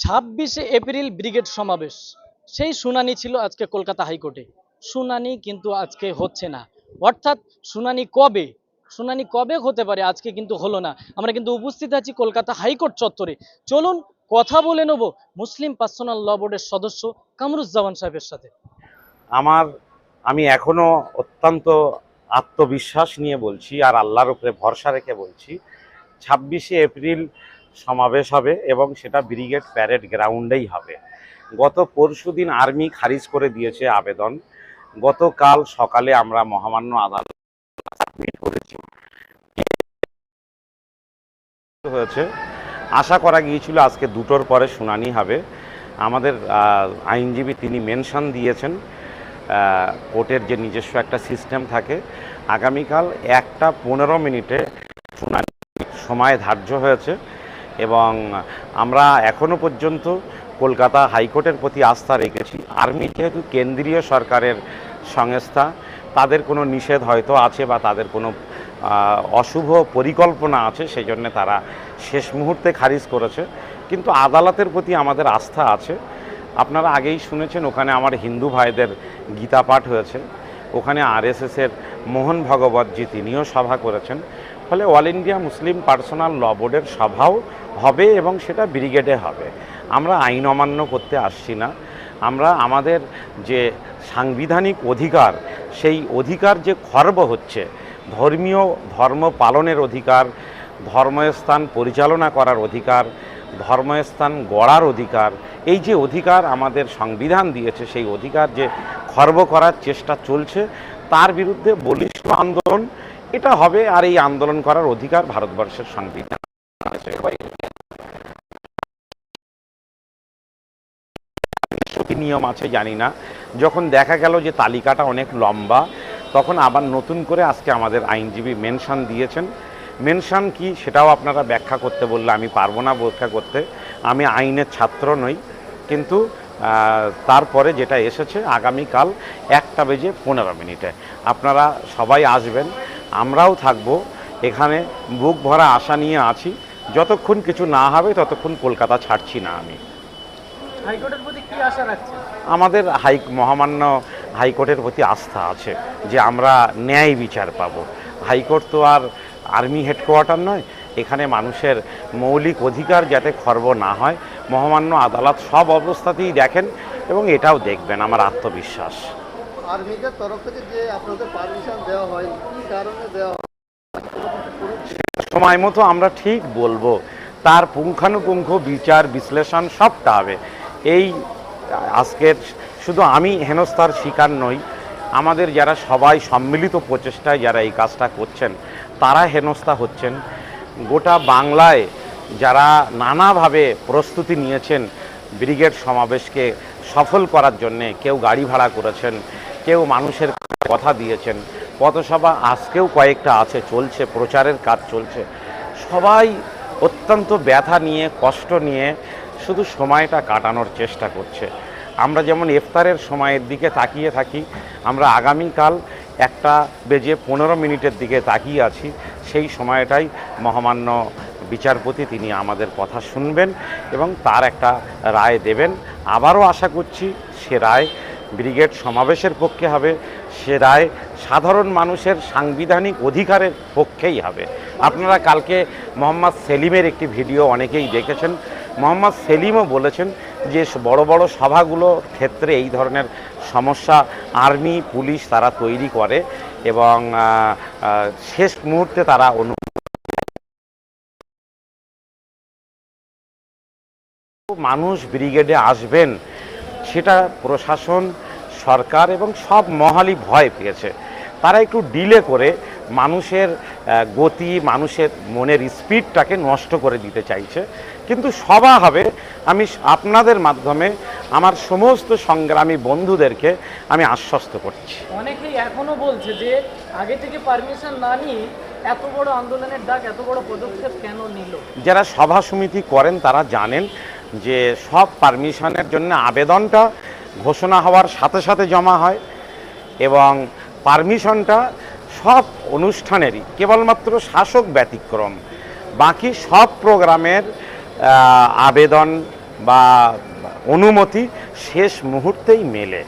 ছাব্বিশে April brigade সমাবেশ। সেই শুনানি ছিল আজকে কলকাতা হাইকোর্টে। শুনানি কিন্তু আজকে হচ্ছে না। অর্থাৎ শুনানি কবে? শুনানি কবে হতে পারে আজকে কিন্তু হলো না। আমরা কিন্তু উপস্থিত আছি কলকাতা হাইকোর্ট চত্বরে। চলুন কথা বলে নেব মুসলিম পার্সোনাল ল বোর্ডের সদস্য কামরুজ্জামান সাহেবের সাথে। আমার, আমি এখনও অত্যন্ত আত্মবিশ্বাস নিয়ে বলছি আর আল্লাহর উপরে ভরসা রেখে বলছি, ছাব্বিশে এপ্রিল সমাবেশ হবে এবং সেটা ব্রিগেড প্যারেড গ্রাউন্ডেই হবে। গত পরশুদিন আর্মি খারিজ করে দিয়েছে আবেদন। গতকাল সকালে আমরা মহামান্য আদালত করেছি। হয়েছে। আশা করা গিয়েছিল আজকে দুটোর পরে শুনানি হবে। আমাদের আইনজীবী তিনি মেনশন দিয়েছেন। কোর্টের যে নিজস্ব একটা সিস্টেম থাকে, আগামীকাল একটা পনেরো মিনিটে শুনানি সময় ধার্য হয়েছে। এবং আমরা এখনও পর্যন্ত কলকাতা হাইকোর্টের প্রতি আস্থা রেখেছি। আর্মি যেহেতু কেন্দ্রীয় সরকারের সংস্থা, তাদের কোনো নিষেধ হয়তো আছে বা তাদের কোনো অশুভ পরিকল্পনা আছে সেই জন্য তারা শেষ মুহূর্তে খারিজ করেছে। কিন্তু আদালতের প্রতি আমাদের আস্থা আছে। আপনারা আগেই শুনেছেন, ওখানে আমার হিন্দু ভাইদের গীতা পাঠ হয়েছে। ওখানে আরএসএসের মোহন ভগবতজি তিনিও সভা করেছেন। ফলে all India Muslim personal law বোর্ডের সভাও হবে এবং সেটা ব্রিগেডে হবে আমরা আইন অমান্য করতে আসছি না আমরা আমাদের যে সাংবিধানিক অধিকার, সেই অধিকার যে খর্ব হচ্ছে, ধর্মীয় ধর্ম পালনের অধিকার ধর্মস্থান পরিচালনা করার অধিকার ধর্মস্থান গড়ার অধিকার, এই যে অধিকার আমাদের সংবিধান দিয়েছে, সেই অধিকার যে খর্ব করার চেষ্টা চলছে, তার বিরুদ্ধে বলিষ্ঠ আন্দোলন, এটা হবে আর এই আন্দোলন করার অধিকার ভারতবর্ষের সংবিধান। নিয়ম আছে জানি না। যখন দেখা গেল যে তালিকাটা অনেক লম্বা, তখন আবার নতুন করে আজকে আমাদের আইনজীবী মেনশন দিয়েছেন। মেনশন কি সেটাও আপনারা ব্যাখ্যা করতে বললে আমি পারব না ব্যাখ্যা করতে। আমি আইনের ছাত্র নই, কিন্তু তারপরে যেটা এসেছে আগামীকাল একটা বেজে পনেরো মিনিটে। আপনারা সবাই আসবেন, আমরাও থাকব, এখানে বুক ভরা আশা নিয়ে আছি। যতক্ষণ কিছু না হবে ততক্ষণ কলকাতা ছাড়ছি না আমি। হাইকোর্টের প্রতি কি আশা রাখছেন? আমাদের হাই মহামান্য হাইকোর্টের প্রতি আস্থা আছে যে আমরা ন্যায় বিচার পাব। হাইকোর্ট তো আর আর্মি হেডকোয়ার্টার নয় এখানে মানুষের মৌলিক অধিকার যাতে খর্ব না হয় মহামান্য আদালত সব অবস্থাতেই দেখেন এবং এটাও দেখবেন আমার আত্মবিশ্বাস। আর্মিদের তরফ থেকে যে আপনাদের পারমিশন দেওয়া হয় কি কারণে দেওয়া সময় মতো আমরা ঠিক বলব তার পুঙ্খানুপুঙ্খ বিচার বিশ্লেষণ সবটা হবে। এই, আজকের শুধু আমি হেনস্থার শিকার নই, আমাদের যারা সবাই সম্মিলিত প্রচেষ্টায় যারা এই কাজটা করছেন, তারা হেনস্থা হচ্ছেন। গোটা বাংলায় যারা নানাভাবে প্রস্তুতি নিয়েছেন ব্রিগেড সমাবেশকে সফল করার জন্যে, কেউ গাড়ি ভাড়া করেছেন, কেউ মানুষের কথা দিয়েছেন, পথসভা আজকেও কয়েকটা আছে, চলছে, প্রচারের কাজ চলছে। সবাই অত্যন্ত ব্যথা নিয়ে, কষ্ট নিয়ে শুধু সময়টা কাটানোর চেষ্টা করছে। আমরা যেমন ইফতারের সময়ের দিকে তাকিয়ে থাকি, আমরা আগামীকাল একটা বেজে পনেরো মিনিটের দিকে তাকিয়ে আছি, সেই সময়টাই মহামান্য বিচারপতি তিনি আমাদের কথা শুনবেন এবং তার একটা রায় দেবেন। আবারও আশা করছি সে রায় ব্রিগেড সমাবেশের পক্ষে হবে। সে রায় সাধারণ মানুষের সাংবিধানিক অধিকারের পক্ষেই হবে। আপনারা কালকে মোহাম্মদ সেলিমের একটি ভিডিও অনেকেই দেখেছেন। মোহাম্মদ সেলিমও বলেছেন যে বড় বড় সভাগুলোর ক্ষেত্রে এই ধরনের সমস্যা আর্মি, পুলিশ তারা তৈরি করে এবং শেষ মুহূর্তে তারা অনু মানুষ ব্রিগেডে আসবেন, সেটা প্রশাসন সরকার এবং সব মহালি ভয় পেয়েছে। তারা একটু ডিলে করে মানুষের গতি মানুষের মনের স্পিডটাকে নষ্ট করে দিতে চাইছে। কিন্তু সভা হবে। আমি আপনাদের মাধ্যমে আমার সমস্ত সংগ্রামী বন্ধুদেরকে আমি আশ্বস্ত করছি। অনেকেই এখনও বলছে যে আগে থেকে পারমিশন না নিয়ে এত বড় আন্দোলনের ডাক এত বড় পদক্ষেপ কেন নিল? যারা সভা সমিতি করেন তারা জানেন যে সব পারমিশনের জন্য আবেদনটা ঘোষণা হওয়ার সাথে সাথে জমা হয় এবং পারমিশনটা সব অনুষ্ঠানেরই, কেবলমাত্র শাসক ব্যতিক্রম। বাকি সব প্রোগ্রামের আবেদন বা অনুমতি শেষ মুহূর্তেই মেলে।